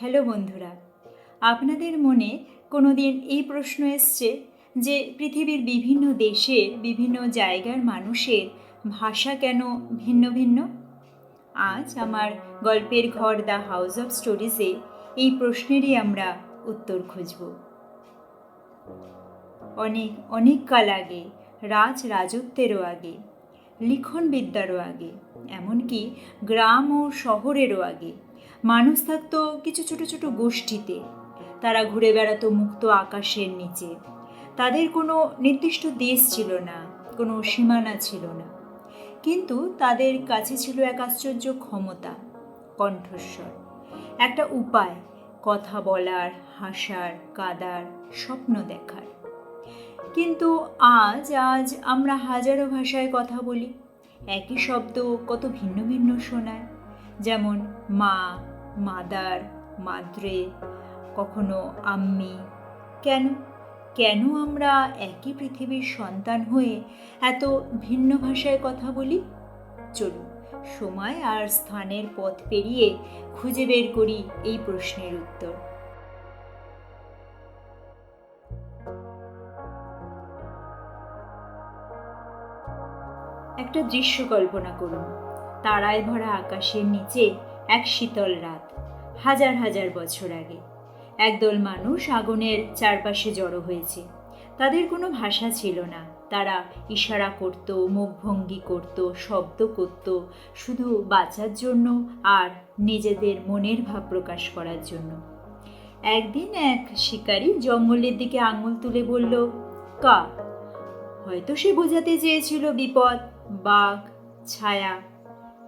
Hello বন্ধুরা, আপনাদের মনে কোনো দিন এই প্রশ্ন এসছে যে পৃথিবীর বিভিন্ন দেশের বিভিন্ন জায়গার মানুষের ভাষা কেন ভিন্ন ভিন্ন? আজ আমার গল্পের ঘর দ্য হাউস অফ স্টোরিজে এই প্রশ্নেরই আমরা উত্তর খুঁজব। অনেক অনেক কাল আগে, রাজ রাজত্বেরও আগে, লিখন বিদ্যারও আগে, এমনকি গ্রাম ও শহরেরও আগে মানুষ থাকতো কিছু ছোট ছোট গোষ্ঠীতে। তারা ঘুরে বেড়াতো মুক্ত আকাশের নিচে। তাদের কোনো নির্দিষ্ট দেশ ছিল না, কোনো সীমানা ছিল না। কিন্তু তাদের কাছে ছিল এক আশ্চর্য ক্ষমতা, কণ্ঠস্বর। একটা উপায়, কথা বলার, হাসার, কাদার, স্বপ্ন দেখার। কিন্তু আজ আজ আমরা হাজারো ভাষায় কথা বলি। একই শব্দ কত ভিন্ন ভিন্ন শোনায়। যেমন মা মাদার, মাদ্রে, কখনো আম্মি। কেন? কেন আমরা একই পৃথিবীর সন্তান হয়ে এত ভিন্ন ভাষায় কথা বলি? চলুন, সময় আর স্থানের পথ পেরিয়ে খুঁজে বের করি এই প্রশ্নের উত্তর। একটা দৃশ্য কল্পনা করুন। তারায় ভরা আকাশের নিচে এক শীতল রাত, হাজার হাজার বছর আগে। একদল মানুষ আগুনের চারপাশে জড়ো হয়েছে। তাদের কোনো ভাষা ছিল না। তারা ইশারা করত মুখভঙ্গি করত, শব্দ করত, শুধু বাঁচার জন্য আর নিজেদের মনের ভাব প্রকাশ করার জন্য। একদিন এক শিকারী জঙ্গলের দিকে আঙুল তুলে বলল কা হয়তো সে বোঝাতে চেয়েছিল বিপদ, বাঘ, ছায়া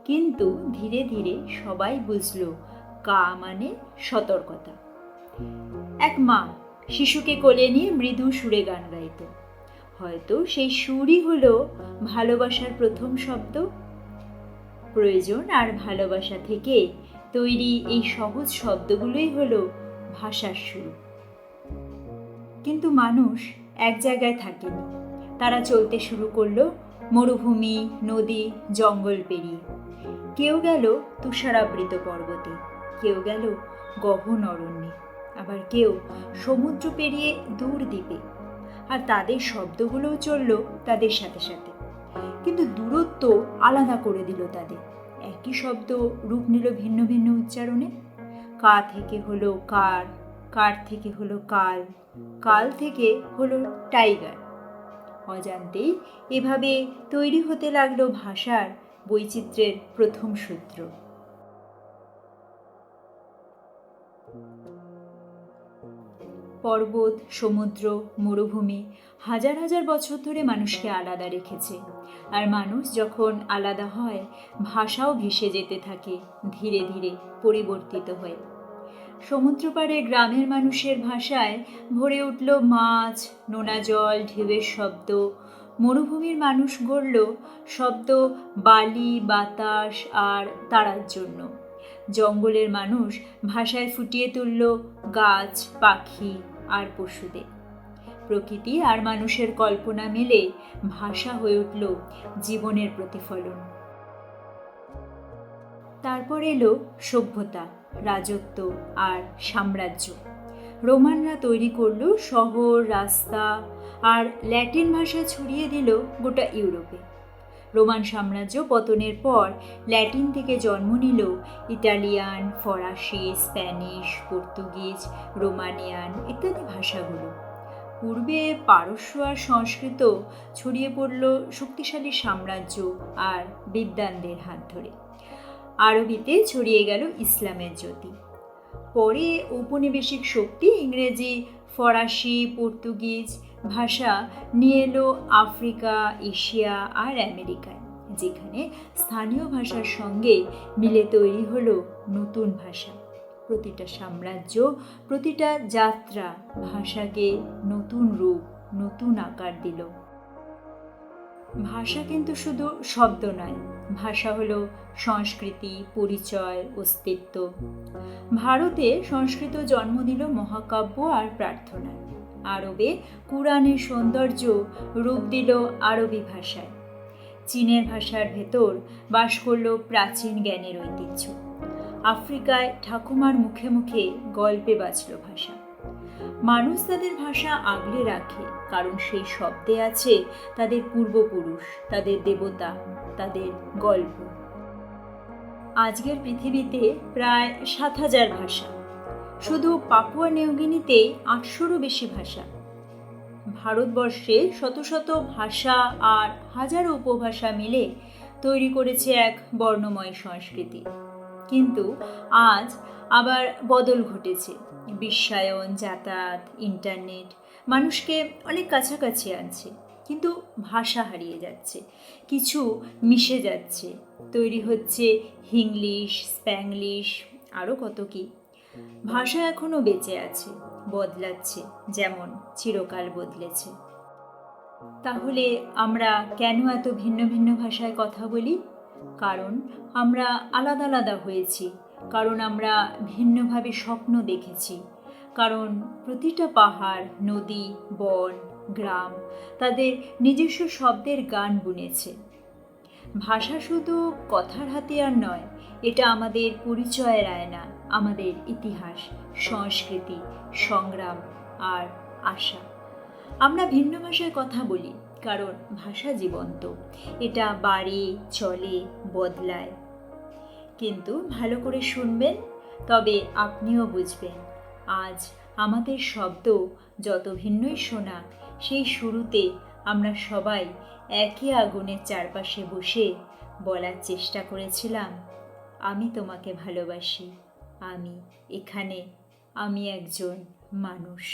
কিন্তু ধীরে ধীরে সবাই বুঝল, কা মানে সতর্কতা। এক মা শিশুকে কোলে নিয়ে মৃদু সুরে গান গাইত। হয়তো সেই সুরই হলো ভালোবাসার প্রথম শব্দ। প্রয়োজন আর ভালোবাসা থেকে তৈরি এই সহজ শব্দগুলোই হলো ভাষার শুরু কিন্তু মানুষ এক জায়গায় থাকেনি। তারা চলতে শুরু করল মরুভূমি, নদী, জঙ্গল পেরিয়ে। কেউ গেল তুষারাবৃত পর্বতে, কেউ গেল গহন অরণ্যে, আবার কেউ সমুদ্র পেরিয়ে দূর দ্বীপে। আর তাদের শব্দগুলোও চলল তাদের সাথে সাথে। কিন্তু দূরত্ব আলাদা করে দিল তাদের। একই শব্দ রূপ নিল ভিন্ন ভিন্ন উচ্চারণে। কা থেকে হলো কার কার থেকে হলো কাল কাল থেকে হলো টাইগার। অজান্তেই এভাবে তৈরি হতে লাগল ভাষার বৈচিত্র্যের প্রথম সূত্র। পর্বত, সমুদ্র, মরুভূমি হাজার হাজার বছর ধরে মানুষকে আলাদা রেখেছে। আর মানুষ যখন আলাদা হয়, ভাষাও ভেসে যেতে থাকে, ধীরে ধীরে পরিবর্তিত হয়ে। সমুদ্রপাড়ে গ্রামের মানুষের ভাষায় ভরে উঠল মাছ, নোনা জল, ঢেউয়ের শব্দ মরুভূমির মানুষ গড়ল শব্দ, বালি, বাতাস আর তারার জন্য। জঙ্গলের মানুষ ভাষায় ফুটিয়ে তুলল গাছ, পাখি আর পশুদের। প্রকৃতি আর মানুষের কল্পনা মিলে ভাষা হয়ে উঠল জীবনের প্রতিফলন। তারপর এলো সভ্যতা, রাজত্ব আর সাম্রাজ্য। রোমানরা তৈরি করল শহর, রাস্তা আর ল্যাটিন ভাষা ছড়িয়ে দিল গোটা ইউরোপে। রোমান সাম্রাজ্য পতনের পর ল্যাটিন থেকে জন্ম নিল ইটালিয়ান, ফরাসি, স্প্যানিশ, পর্তুগিজ, রোমানিয়ান ইত্যাদি ভাষাগুলো। পূর্বে পারস্য আর সংস্কৃত ছড়িয়ে পড়ল শক্তিশালী সাম্রাজ্য আর বিদ্যানদের হাত ধরে। আরবিতে ছড়িয়ে গেল ইসলামের জ্যোতি। পরে ঔপনিবেশিক শক্তি ইংরেজি, ফরাসি, পর্তুগিজ ভাষা নিয়ে এলো আফ্রিকা, এশিয়া আর আমেরিকায়, যেখানে স্থানীয় ভাষার সঙ্গে মিলে তৈরি হলো নতুন ভাষা। প্রতিটা সাম্রাজ্য, প্রতিটা যাত্রা ভাষাকে নতুন রূপ, নতুন আকার দিল। ভাষা কিন্তু শুধু শব্দ নয়, ভাষা হলো সংস্কৃতি, পরিচয়, অস্তিত্ব। ভারতে সংস্কৃত জন্ম দিল মহাকাব্য আর প্রার্থনায় আরবে কোরআনের সৌন্দর্য রূপ দিল আরবি ভাষায়। চীনের ভাষার ভেতর বাস করল প্রাচীন জ্ঞানের ঐতিহ্য। আফ্রিকায় ঠাকুমার মুখে মুখে গল্পে বাঁচল ভাষা। মানুষ তাদের ভাষা আগলে রাখে, কারণ সেই শব্দে আছে তাদের পূর্বপুরুষ, তাদের দেবতা, তাদের গল্প। আজকের পৃথিবীতে প্রায় সাত হাজার ভাষা। শুধু পাপুয়া নিউগিনিতে আটশোরও বেশি ভাষা। ভারতবর্ষে শত শত ভাষা আর হাজারো উপভাষা মিলে তৈরি করেছে এক বর্ণময় সংস্কৃতি। কিন্তু আজ আবার বদল ঘটেছে। বিশ্বায়ন, যাতায়াত ইন্টারনেট মানুষকে অনেক কাছাকাছি আনছে, কিন্তু ভাষা হারিয়ে যাচ্ছে, কিছু মিশে যাচ্ছে। তৈরি হচ্ছে হিংলিশ স্প্যাংলিশ আরও কত কি। ভাষা এখনও বেঁচে আছে, বদলাচ্ছে, যেমন চিরকাল বদলেছে। তাহলে আমরা কেন এত ভিন্ন ভিন্ন ভাষায় কথা বলি? কারণ আমরা আলাদা আলাদা হয়েছি কারণ আমরা ভিন্নভাবে স্বপ্ন দেখেছি। কারণ প্রতিটা পাহাড়, নদী, বন, গ্রাম তাদের নিজস্ব শব্দের গান বুনেছে। ভাষা শুধু কথার হাতিয়ার নয়, এটা আমাদের পরিচয়ের আয়না, আমাদের ইতিহাস, সংস্কৃতি, সংগ্রাম আর আশা। আমরা ভিন্ন ভাষায় কথা বলি, কারণ ভাষা জীবন্ত। এটা বাড়ে, চলে, বদলায়। কিন্তু ভালো করে শুনবেন, তবে আপনিও বুঝবেন। আজ আমাদের শব্দ যত ভিন্নই শোনা, সেই শুরুতে আমরা সবাই একই আগুনের চারপাশে বসে বলার চেষ্টা করেছিলাম, আমি তোমাকে ভালোবাসি, আমি এখানে, আমি একজন মানুষ।